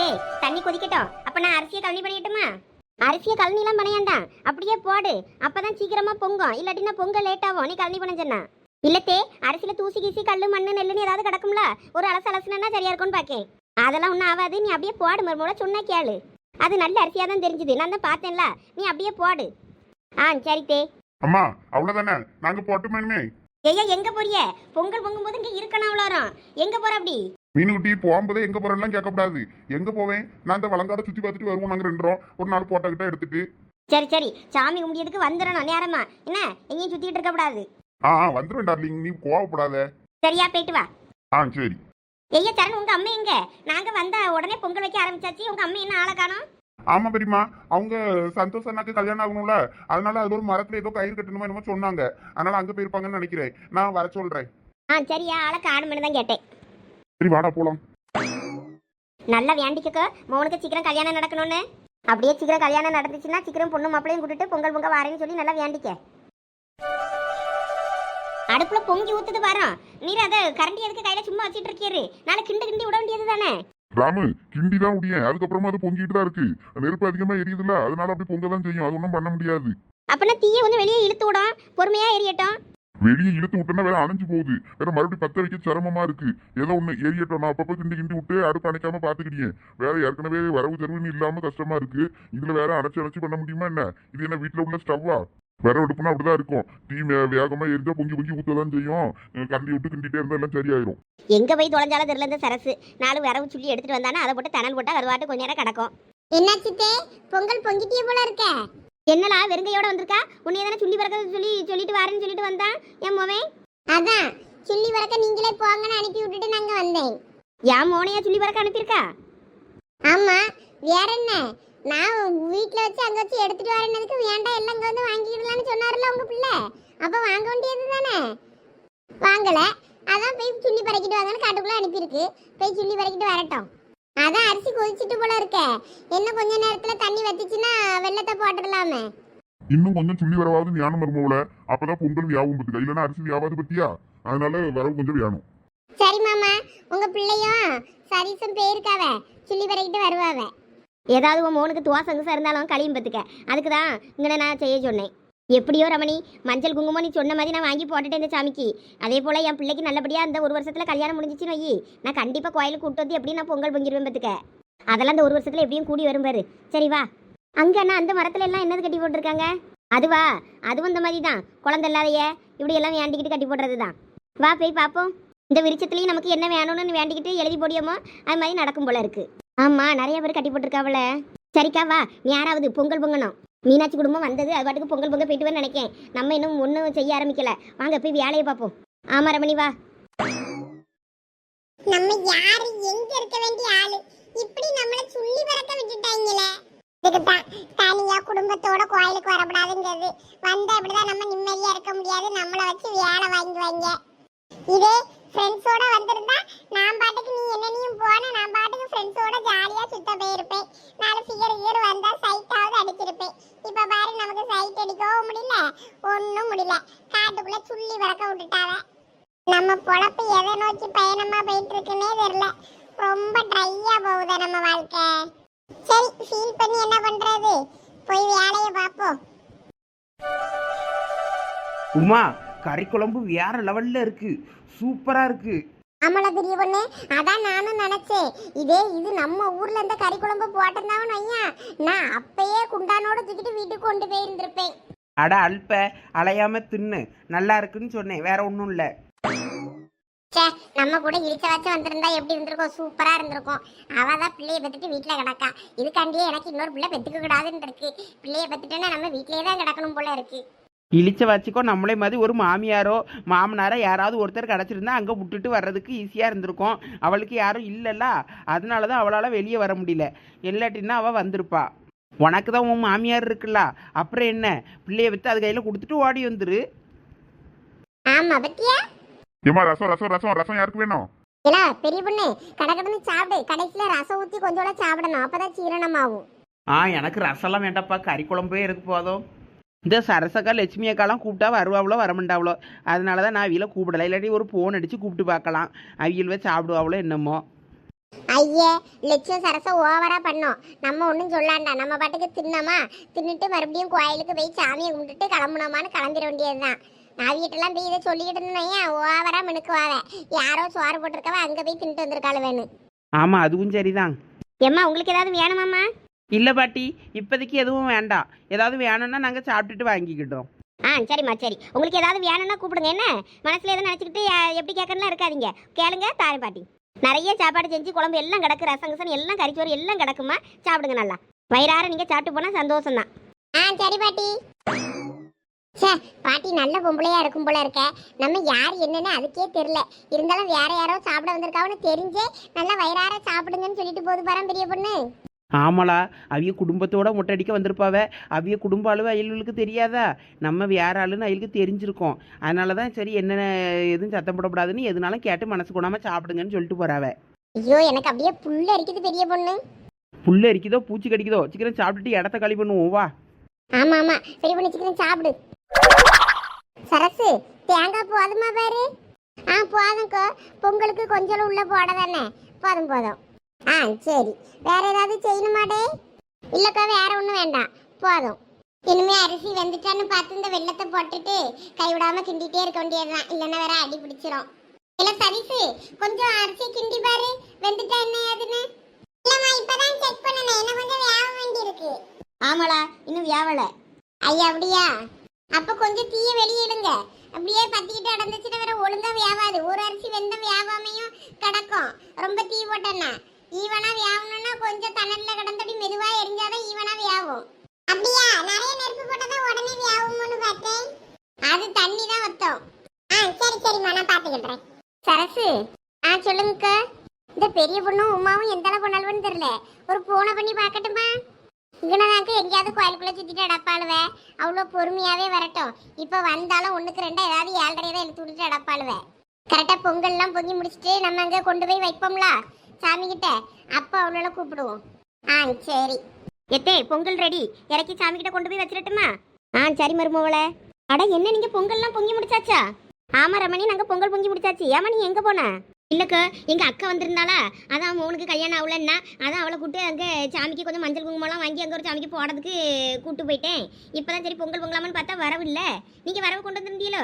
அத்தே தண்ணி கொதிக்கட்டும். அப்ப நான் அரிசியை கழனி பண்ணிட்டுமா அரிசியை கழனிலாம் பண்ணையாண்டாம் அப்படியே போடு. அப்பதான் சீக்கிரமா பொங்கும். இல்லாட்டினா பொங்க லேட் ஆகும். நீ கழனி பண்ண சொன்னா. இல்லத்தே அரிசியில தூசி கீசி கல்லு மண்ணு நெல்லுன்னு ஏதாவது கிடக்கும்ல? ஒரு அலசு அலசுனா சரியா இருக்கும்னு பாக்கேன். அதெல்லாம் ஒன்றும் ஆகாது. நீ அப்படியே போடு. மறுமூல சொன்னா கேளு. அது நல்ல அரிசியா தான் தெரிஞ்சுது. நான் தான் பார்த்தேன்ல. நீ அப்படியே போடு. ஆ சரி தே. அம்மா அவ்வளவுதானே? நாங்க போட்டுமேனுமே. ஐயா எங்க போறிய? பொங்கல் பொங்கும் போது இங்க இருக்கணும் அவ்வளோ எங்க போற அப்படி? மீனுக்குட்டி போகும்போதே எங்க போறேன்லாம் கேட்கக்கூடாது. எங்க போவேன்? நான் இந்த வளங்காட சுத்தி பார்த்துட்டு வருவோம் நாங்க ரெண்டுறோம் ஒரு நாள் போட்டோக்கிட்ட எடுத்துட்டு. சரி சரி. சாமி கும்பிடியதுக்கு வந்துடணும் நேரமா. என்ன? எங்கேயும் சுத்திட்டு இருக்க கூடாது ஆ ஆ, வந்துருவேன் டார்லிங் நீ கோவப்படாத. சரியா போயிட்டு வா. ஆ சரி. ஐயா சரண் உங்க அம்மா எங்க? நாங்க வந்த உடனே பொங்கல் வைக்க ஆரம்பிச்சாச்சு. உங்க அம்மா என்ன ஆளை காணோம்? ஆமா பெரியம்மா. அவங்க சந்தோஷ் அண்ணாக்கு கல்யாணம் ஆகணும்ல. அதனால அது ஒரு மரத்துல ஏதோ கயிறு கட்டணுமோ என்னமோ சொன்னாங்க. அதனால அங்க போயிருப்பாங்கன்னு நினைக்கிறேன். நான் வர சொல்றேன். ஆ சரியா ஆளை காணும்னு தான் கேட்டேன். சரி வாடா போலாம். நல்லா வேண்டிக்கோ மௌனுக்கு சீக்கிரம் கல்யாணம் நடக்கணும்னு. அப்படியே சீக்கிரம் கல்யாணம் நடந்துச்சுன்னா சீக்கிரம் பொண்ணு மாப்பிளையும் கூட்டிட்டு பொங்கல் பொங்க வரேன்னு சொல்லி நல்லா வேண்டிக்க அடுப்புல பொங்கி ஊத்துது வரோம் நீர் அதை கரண்டி எதுக்கு கையில சும்மா வச்சிட்டு இருக்கீரு நாளை கிண்டு கிண்டி விட வேண்டியது தானே? ராமு கிண்டி தான் முடியும் அதுக்கப்புறமா அது பொங்கிட்டு தான் இருக்கு. நெருப்பு அதிகமா எரியுதுல்ல அதனால அப்படி பொங்க தான் செய்யும். அது ஒன்றும் பண்ண முடியாது. அப்பனா தீயை வந்து வெளியே இழுத்து விடும். பொறுமையா எரியட்டும். வெளியே இழுத்து விட்டோன்னா வேற அணைஞ்சு போகுது. வேற மறுபடியும் பத்த வைக்க சிரமமா இருக்கு. ஏதோ ஒண்ணு எரியட்டும் நான் அப்பப்போ கிண்டி கிண்டி விட்டு அடுப்பு அணைக்காம பாத்துக்கிட்டேன் வேற ஏற்கனவே வரவு செலவுன்னு இல்லாம கஷ்டமா இருக்கு. இதுல வேற அணைச்சு அணைச்சு பண்ண முடியுமா என்ன? இது என்ன வீட்டுல உள்ள ஸ்டவ்வா? வேற அடுப்புனா அப்படிதான் இருக்கும். தீ வேகமா எரிஞ்சா பொங்கி பொங்கி ஊத்ததான் செய்யும். அஹ் கரண்டி விட்டு கிண்டிட்டே இருந்தா எல்லாம் சரியாயிரும். எங்க போய் தொலைஞ்சாலும் தெரியல இந்த சரசு. நாலு வரவு சொல்லி எடுத்துட்டு வந்தானே அதை போட்டு தணல் போட்டா அது கொஞ்ச நேரம் கிடக்கும். என்னாச்சுத்தே பொங்கல் பொங்கிட்டே போல இருக்க. என்னலா வெறுங்கையோட வந்திருக்கா? உன்னைய தானே சொல்லி வரக்க சொல்லி சொல்லிட்டு வரேன்னு சொல்லிட்டு வந்தான் என் மோவன் அதான். சொல்லி வரக்க நீங்களே போங்கன்னு அனுப்பி விட்டுட்டு நாங்க வந்தேன். என் மோனையா சொல்லி வரக்க அனுப்பியிருக்கா? ஆமா. வேற என்ன? நான் வீட்ல வச்சு அங்க வச்சு எடுத்துட்டு வரேன்னதுக்கு வேண்டாம் எல்லாம் இங்க வந்து வாங்கிடலாம்னு சொன்னார்ல உங்க பிள்ளை? அப்ப வாங்க வேண்டியது தானே? வாங்கல. அதான் போய் சுள்ளி பறக்கிட்டு வாங்கன்னு காட்டுக்குள்ள அனுப்பியிருக்கு. போய் சுள்ளி பறக்கிட்டு வரட்டும். அதான் அரிசி கொதிச்சிட்டு போல இருக்க. இன்னும் கொஞ்ச நேரத்துல தண்ணி வத்திச்சுன்னா வெள்ளத்தை போட்டுடலாமே. இன்னும் கொஞ்சம் சொல்லி வரவாவது ஞானம் வருமோல அப்பதான் பொங்கல் வியாபம் பத்துக்க? இல்லைன்னா அரிசி வியாபாது பத்தியா? அதனால வரவு கொஞ்சம் வேணும் சரி மாமா உங்க பிள்ளையும் சரிசும் பேருக்காவ சுள்ளி பறக்கிட்டு வருவாவ. ஏதாவது உன் மோனுக்கு துவாசம் கிசம் இருந்தாலும் களியும் பத்துக்க. அதுக்கு தான் இங்கே நான் செய்ய சொன்னேன். எப்படியோ ரமணி மஞ்சள் குங்குமம் நீ சொன்ன மாதிரி நான் வாங்கி போட்டுட்டேன் இந்த சாமிக்கு. அதே போல் என் பிள்ளைக்கு நல்லபடியாக அந்த ஒரு வருஷத்தில் கல்யாணம் முடிஞ்சிச்சுன்னு வை. நான் கண்டிப்பாக கோயிலுக்கு கூட்டு வந்து எப்படியும் நான் பொங்கல் பொங்கிடுவேன் பார்த்துக்க அதெல்லாம் இந்த ஒரு வருஷத்தில் எப்படியும் கூடி வரும் பாரு. சரி வா. அங்கே அண்ணா அந்த மரத்துல எல்லாம் என்னது கட்டி போட்டிருக்காங்க? அதுவா? அதுவும் இந்த மாதிரி தான் குழந்தை இல்லாதைய இப்படி எல்லாம் வேண்டிக்கிட்டு கட்டி போடுறது தான் வா போய் பார்ப்போம் இந்த விருச்சத்துலேயும் நமக்கு என்ன வேணும்னு வேண்டிக்கிட்டு எழுதி போடியோமோ அது மாதிரி நடக்கும் போல இருக்கு. ஆமாம் நிறைய பேர் கட்டி போட்டிருக்காவல சரிக்கா வா. நீ யாராவது பொங்கல் பொங்கணும். மீனாட்சி குடும்பம் வந்தது அது பாட்டுக்கு பொங்கல் பொங்கல் போயிட்டு நினைக்கேன். நம்ம இன்னும் ஒன்றும் செய்ய ஆரம்பிக்கல. வாங்க போய் வேலையை பார்ப்போம். ஆமா ரமணி வா. நம்ம யாரு? எங்க இருக்க வேண்டிய ஆளு? இப்படி நம்மள சுள்ளி பறக்க விட்டுட்டாங்களே. இதுக்குதான் தனியா குடும்பத்தோட கோயிலுக்கு வரக்கூடாதுங்கிறது. வந்த அப்படிதான் நம்ம நிம்மதியா இருக்க முடியாது. நம்மள வச்சு வேலை வாங்குவாங்க இதே ஃப்ரெண்ட்ஸோட வந்திருந்தா நாம் பாட்டுக்கு நீ என்னனையும் போன நான் பாட்டுக்கு ஃப்ரெண்ட்ஸோட ஜாலியா சுத்த போயிருப்பேன் நாலு ஃபிகர் கியர் வந்தா சைட்டாவது அடிச்சிருப்பேன் இப்ப பாரு நமக்கு சைட் அடிக்கவும் முடியல ஒன்றும் முடியல காட்டுக்குள்ள சுள்ளி வளர்க்க விட்டுட்டாவ நம்ம பொழப்பு எதை நோக்கி பயணமா போயிட்டு இருக்குன்னே தெரியல ரொம்ப ட்ரையா போகுதா நம்ம வாழ்க்கை சரி ஃபீல் பண்ணி என்ன பண்றது? போய் வேலையை பார்ப்போம். உமா கறி குழம்பு வேற லெவல்ல இருக்கு. சூப்பரா இருக்கு. ஆமால பெரிய பொண்ணு. அதான் நானும் நினைச்சேன். இதே இது நம்ம ஊர்ல இந்த கறி குழம்பு போட்டிருந்தாவன் வையா நான் அப்பயே குண்டானோட தூக்கிட்டு வீட்டுக்கு கொண்டு போயிருந்திருப்பேன். அட அல்ப அலையாம தின்னு. நல்லா இருக்குன்னு சொன்னேன். வேற ஒன்றும் இல்லை. ச்சே நம்ம கூட இழிச்ச வச்சு வந்திருந்தா எப்படி இருந்திருக்கும்? சூப்பரா இருந்திருக்கும். அவ தான் பிள்ளைய பெத்துட்டு வீட்டுல கிடக்கா. இதுக்காண்டியே எனக்கு இன்னொரு பிள்ளை பெத்துக்க கூடாதுன்னு இருக்கு பிள்ளைய பெத்துட்டேன்னா நம்ம வீட்லயே தான் கிடக்கணும் போல இருக்கு. இழிச்ச வச்சுக்கோ நம்மளே மாதிரி ஒரு மாமியாரோ மாமனாரோ யாராவது ஒருத்தர் கிடச்சிருந்தா அங்கே விட்டுட்டு வர்றதுக்கு ஈஸியாக இருந்திருக்கும். அவளுக்கு யாரும் இல்லைல்ல. அதனால தான் அவளால் வெளியே வர முடியல. இல்லாட்டின்னா அவள் வந்திருப்பா. உனக்கு தான் உன் மாமியார் இருக்குல்ல. அப்புறம் என்ன? பிள்ளைய விற்று அது கையில் கொடுத்துட்டு ஓடி வந்துரு. ஆமா பத்தியா? ஏமா ரசம் ரசம் ரசம் ரசம் யாருக்கு வேணும்? இல்ல பெரிய பொண்ணு கடகடன்னு சாப்பிடு. கடைசியில ரசம் ஊத்தி கொஞ்சோட சாப்பிடணும். அப்பதான் ஜீரணமாகும் ஆ எனக்கு ரசம்லாம் வேண்டாப்பா கறி குழம்பே இருக்கு போதும்? இந்த சரசக்கா லட்சுமி அக்காலாம் கூப்பிட்டா வருவாவளோ வரமாட்டாவளோ. அதனால தான் நான் அவியில் கூப்பிடல. இல்லாட்டி ஒரு ஃபோன் அடித்து கூப்பிட்டு பார்க்கலாம். அவியல் வச்சு சாப்பிடுவாவளோ என்னமோ. ஐயே லட்சம் சரசம் ஓவரா பண்ணோம். நம்ம ஒன்றும் சொல்லாண்டா. நம்ம பாட்டுக்கு தின்னோமா? தின்னுட்டு மறுபடியும் கோயிலுக்கு போய் சாமியை கும்பிட்டுட்டு கிளம்புனோமான்னு கிளம்பிட வேண்டியதுதான். நான் வீட்டெல்லாம் போய் இதை சொல்லிக்கிட்டு இருந்தேன் ஓவரா மினுக்குவாவ. யாரோ சோறு போட்டிருக்கவ அங்கே போய் தின்ட்டு வந்திருக்காள் வேணும் ஆமாம் அதுவும் சரிதான். ஏம்மா உங்களுக்கு ஏதாவது வேணுமாம்மா? இல்லை பாட்டி இப்போதைக்கு எதுவும் வேண்டாம். ஏதாவது வேணும்னா நாங்கள் சாப்பிட்டுட்டு வாங்கிக்கிட்டோம் ஆ சரிம்மா சரி. உங்களுக்கு ஏதாவது வேணும்னா கூப்பிடுங்க என்ன? மனசுல எதுவும் நினச்சிக்கிட்டு எப்படி கேட்கணும்லாம் இருக்காதீங்க. கேளுங்க தாரேன் பாட்டி. நிறைய சாப்பாடு செஞ்சு குழம்பு எல்லாம் கிடக்கு ரசம் கிசம் எல்லாம் கறிச்சோறு எல்லாம் கிடக்குமா? சாப்பிடுங்க நல்லா. வயிறார நீங்க சாப்பிட்டு போனா சந்தோஷம் தான் ஆ சரி பாட்டி. சே பாட்டி நல்ல பொம்பளையா இருக்கும் போல இருக்க. நம்ம யார் என்னன்னு அதுக்கே தெரியல. இருந்தாலும் வேற யாரோ சாப்பிட வந்திருக்காவன்னு தெரிஞ்சே நல்லா வயிறார சாப்பிடுங்கன்னு சொல்லிட்டு போது பாரம் பெரிய பொண்ணு. ஆமாளா அவிய குடும்பத்தோட முட்டடிக்க வந்திருப்பாவ. அவிய குடும்ப அளவு அயல்களுக்கு தெரியாதா? நம்ம வேற ஆளுன்னு அயலுக்கு தெரிஞ்சிருக்கோம். அதனால தான் சரி என்னென்ன எதுவும் சத்தம் போடக்கூடாதுன்னு எதுனாலும் கேட்டு மனசு கொடாம சாப்பிடுங்கன்னு சொல்லிட்டு போறாவ. ஐயோ எனக்கு அப்படியே புல்ல அரிக்குது பெரிய பொண்ணு. புல்லு அரிக்குதோ பூச்சி கடிக்குதோ? சீக்கிரம் சாப்பிட்டுட்டு இடத்த காலி பண்ணுவோம் வா. ஆமா ஆமா. பெரிய பொண்ணு சீக்கிரம் சாப்பிடு. சரசு தேங்காய் போதுமா பாரு? ஆ போதும்க்கோ பொங்கலுக்கு கொஞ்சம் உள்ள போட தானே போதும் போதும். ஆ சரி. வேற ஏதாவது செய்யணுமாடே இல்லக்கா வேற ஒன்றும் வேண்டாம். போதும். இனிமே அரிசி வெந்துட்டான்னு பார்த்து இந்த வெள்ளத்தை போட்டுட்டு கைவிடாம கிண்டிட்டே இருக்க வேண்டியதுதான். இல்லைன்னா வேற அடி பிடிச்சிரும். இல்ல சதீஷு கொஞ்சம் அரிசி கிண்டி பாரு. வெந்துட்டா என்ன ஏதுன்னு? இல்லம்மா இப்பதான் செக் பண்ணனே. என்ன கொஞ்சம் வேக வேண்டி இருக்கு ஆமாடா இன்னும் வியாவல ஐயா அப்படியா? அப்ப கொஞ்சம் தீய வெளியிடுங்க. அப்படியே பத்திக்கிட்டு அடைஞ்சிச்சுன்னா வேற ஒழுங்கா வியாபாது ஒரு அரிசி வெந்த வியாபாமையும் கிடக்கும். ரொம்ப தீ போட்டேன்னா. ஈவனா வியாபணும்னா கொஞ்சம் தணல்ல கிடந்தபடி மெதுவா எரிஞ்சாதான் ஈவனா வியாவும். அப்படியா? நிறைய நெருப்பு போட்டதான் உடனே வியாவும்னு பார்த்தேன். அது தண்ணி தான் வத்தம் ஆ சரி சரிம்மா நான் பார்த்துக்கிட்டேன் சரசு ஆ சொல்லுங்கக்கா. இந்த பெரிய பொண்ணும் உமாவும் எந்த அளவு பண்ணாலும்னு தெரியல. ஒரு போனை பண்ணி பார்க்கட்டுமா? இங்கனதாக்கு எங்கேயாவது கோயிலுக்குள்ளே சுற்றிட்டு அடப்பாளுவேன் அவ்வளோ பொறுமையாகவே வரட்டும். இப்போ வந்தாலும் ஒன்றுக்கு ரெண்டா ஏதாவது ஏழரை தான் எடுத்து விட்டுட்டு அடப்பாளுவேன் கரெக்டாக பொங்கல்லாம் பொங்கி முடிச்சுட்டு நம்ம அங்கே கொண்டு போய் வைப்போம்ல? சாமிக்கிட்ட அப்போ அவ்வளோலாம் கூப்பிடுவோம். ஆ சரி. எத்தே பொங்கல் ரெடி இறக்கி சாமிக்கிட்ட கொண்டு போய் வச்சிடட்டுமா? ஆ சரி மருமவளை. அட என்ன நீங்கள் பொங்கல்லாம் பொங்கி முடிச்சாச்சா? ஆமாம் ரமணி நாங்கள் பொங்கல் பொங்கி முடிச்சாச்சு. ஏமா நீ எங்கே போன? இல்லைக்கா எங்கள் அக்கா வந்திருந்தாளா? அதான் மோனுக்கு கல்யாணம் ஆகலன்னா அதான் அவளை கூட்டு அங்கே சாமிக்கு கொஞ்சம் மஞ்சள் குங்குமம்லாம் வாங்கி அங்கே ஒரு சாமிக்கு போடுறதுக்கு கூப்பிட்டு போயிட்டேன். இப்பதான் சரி பொங்கல் பொங்கலாமான்னு பார்த்தா வரவு இல்ல. நீங்க வரவு கொண்டு வந்திருந்தீங்களோ?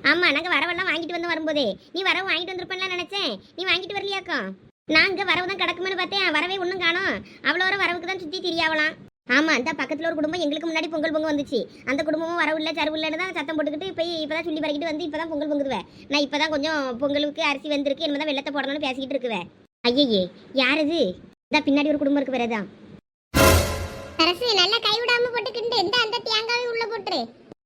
ஆமா நாங்கள் வரவெல்லாம் வாங்கிட்டு வந்து வரும்போதே. நீ வரவு வாங்கிட்டு வந்திருப்பேன்லாம் நினச்சேன். நீ வாங்கிட்டு வரலையாக்கா? நான் இங்கே வரவு தான் கிடக்குமேனு பார்த்தேன் வரவே ஒன்றும் காணும். அவ்வளோ வர வரவுக்கு தான் சுற்றி திரியாவலாம். ஆமா அந்த பக்கத்துல ஒரு குடும்பம் எங்களுக்கு முன்னாடி பொங்கல் பொங்க வந்துச்சு. அந்த குடும்பமும் வரவில்லை சரவில்லைன்னு தான் சத்தம் போட்டுக்கிட்டு போய் இப்பதான் சொல்லி பறக்கிட்டு வந்து இப்பதான் பொங்கல் பொங்குதுவேன் நான் இப்பதான் கொஞ்சம் பொங்கலுக்கு அரிசி வந்திருக்கு என்னதான் வெள்ளத்தை போடணும்னு பேசிக்கிட்டு இருக்குவேன் ஐயையே யார் இது? இதான் பின்னாடி ஒரு குடும்பம் இருக்கு வேறதான் சரசு நல்லா கைவிடாம போட்டுக்கிண்டு இந்த அந்த தேங்காவை உள்ள போட்டுரு.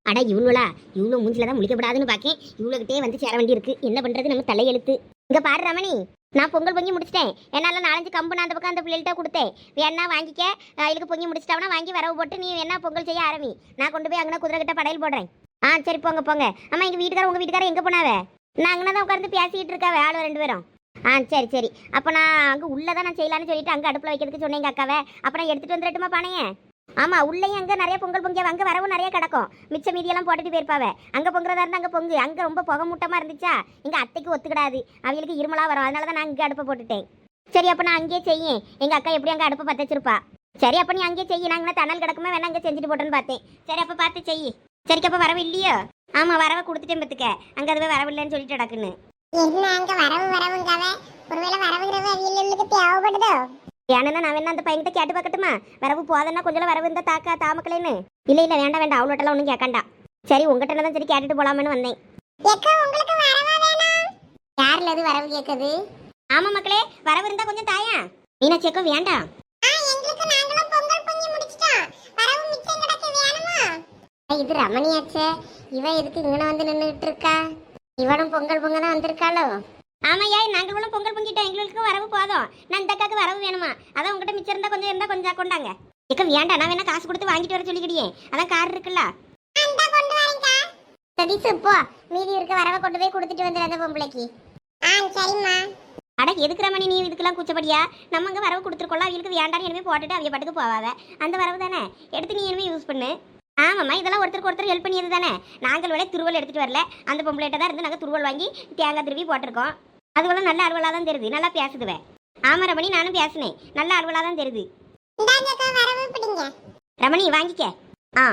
அட இவ்வளோலா இவ்வளோ மூஞ்சில தான் முழிக்கப்படாதுன்னு பார்க்கேன் இவ்வளோகிட்டே வந்து சேர வேண்டி இருக்கு என்ன பண்றது நம்ம தலையெழுத்து? இங்க பாரு ரமணி. நான் பொங்கல் பொங்கி முடிச்சிட்டேன். என்னால் நாலஞ்சு கம்பு நான் அந்த பக்கம் அந்த பிள்ளைகிட்ட கொடுத்தேன். வேணா வாங்கிக்க? இதுக்கு பொங்கி முடிச்சிட்டாவனா வாங்கி வரவு போட்டு நீ வேணா பொங்கல் செய்ய ஆரம்பி? நான் கொண்டு போய் அங்கே குதிரை கிட்ட படையல் போடுறேன். ஆ சரி போங்க போங்க. அம்மா எங்கள் வீட்டுக்கார உங்கள் வீட்டுக்கார எங்கே போனாவே? நான் அங்கே தான் உட்காந்து பேசிக்கிட்டு இருக்காவே ஆளு ரெண்டு பேரும். ஆ சரி சரி. அப்போ நான் அங்கே உள்ளே தான் நான் செய்யலான்னு சொல்லிட்டு அங்கே அடுப்பில் வைக்கிறதுக்கு சொன்னேன் எங்கள் அக்காவை. அப்போ நான் எடுத்துகிட்டு வந்துடட்டுமா பானையே? ஆமா உள்ளேயும் அங்கே நிறைய பொங்கல் பொங்கிய அங்கே வரவும் நிறைய கிடக்கும். மிச்ச மீதியெல்லாம் போட்டுட்டு போயிருப்பாவே. அங்கே பொங்குறதா இருந்தால் அங்கே பொங்கு. அங்கே ரொம்ப புகை மூட்டமாக இருந்துச்சா? எங்கள் அத்தைக்கு ஒத்துக்கிடாது. அவங்களுக்கு இருமலா வரும். அதனால தான் நான் இங்கே அடுப்பை போட்டுட்டேன். சரி அப்போ நான் அங்கேயே செய்யேன். எங்கள் அக்கா எப்படி அங்கே அடுப்பை பற்ற வச்சிருப்பா. சரி அப்போ நீ அங்கேயே செய்ய. நாங்கள் தணல் கிடக்குமே வேணா அங்கே செஞ்சுட்டு போட்டேன்னு பார்த்தேன். சரி அப்போ பார்த்து செய்ய. சரிக்கு அப்போ வரவு இல்லையோ? ஆமாம் வரவை கொடுத்துட்டேன் பத்துக்க அங்கே அதுவே வரவில்லைன்னு சொல்லிட்டு நடக்குன்னு என்ன அங்க வரவு வரவுங்காவே? ஒருவேளை வரவுங்கிறவ அவங்களுக்கு தேவைப்படுதோ? ஏன்னா நான் வேணா அந்த பையன்கிட்ட கேட்டு பார்க்கட்டுமா? வரவு போதன்னா கொஞ்சம் வரவு இருந்தா தாக்கா தாமக்கலேன்னு இல்லை இல்லை வேண்டாம் வேண்டாம். அவ்வளோட்டெல்லாம் ஒன்றும் கேட்காண்டா. சரி உங்ககிட்ட தான் சரி கேட்டுட்டு போலாமேன்னு வந்தேன். யார்ல அது வரவு கேக்குது ஆமா மக்களே வரவு இருந்தா கொஞ்சம் தாயா? வேண்டாம் மிச்சம் கிடக்கு வேணுமா? இது ரமணியாச்சே. இவ எதுக்கு இங்கன வந்து நின்னுட்டு இருக்கா இவனும் பொங்கல் பொங்க தான் வந்திருக்காளோ? ஆமாய்யா நாங்களும் பொங்கல் பொங்கிட்டோம். எங்களுக்கு வரவு போதும். நான் வரவு வேணுமா? அதான் உங்ககிட்ட மிச்சம் இருந்தா கொஞ்சம் இருந்தா கொஞ்சம் கொண்டாங்க. ஏக்க வேண்டாம். நான் வேணா காசு கொடுத்து வாங்கிட்டு வர சொல்லிக்கிடியே அதான் கார் இருக்குல்ல. சதீஷ் போ. மீதி இருக்க வரவ கொண்டு போய் கொடுத்துட்டு வந்துடு அந்த பொம்பளைக்கு. ஆ சரிம்மா. அட எதுக்குற மணி நீ இதுக்கெல்லாம் கூச்சப்படியா? நம்ம அங்கே வரவு கொடுத்துருக்கோம் அவங்களுக்கு வேண்டாம்னு இனிமே போட்டுட்டு அவைய பாட்டுக்கு போவாத. அந்த வரவு தானே? எடுத்து நீ இனிமே யூஸ் பண்ணு. ஆமாம்மா இதெல்லாம் ஒருத்தருக்கு ஒருத்தர் ஹெல்ப் பண்ணியது தானே? நாங்கள் விட துருவல் எடுத்துட்டு வரல. அந்த பொம்பளைகிட்ட தான் இருந்து நாங்கள் துருவல் வாங்கி தேங்காய் திருவி போட்டிருக்கோம். அதுவெல்லாம் நல்ல அறுவலாக தான் தெரியுது. நல்லா பேசுதுவே. ஆமா ரமணி நானும் பேசினேன். நல்ல அலுவலாக தான் தெரியுது ரமணி வாங்கிக்க. ஆ.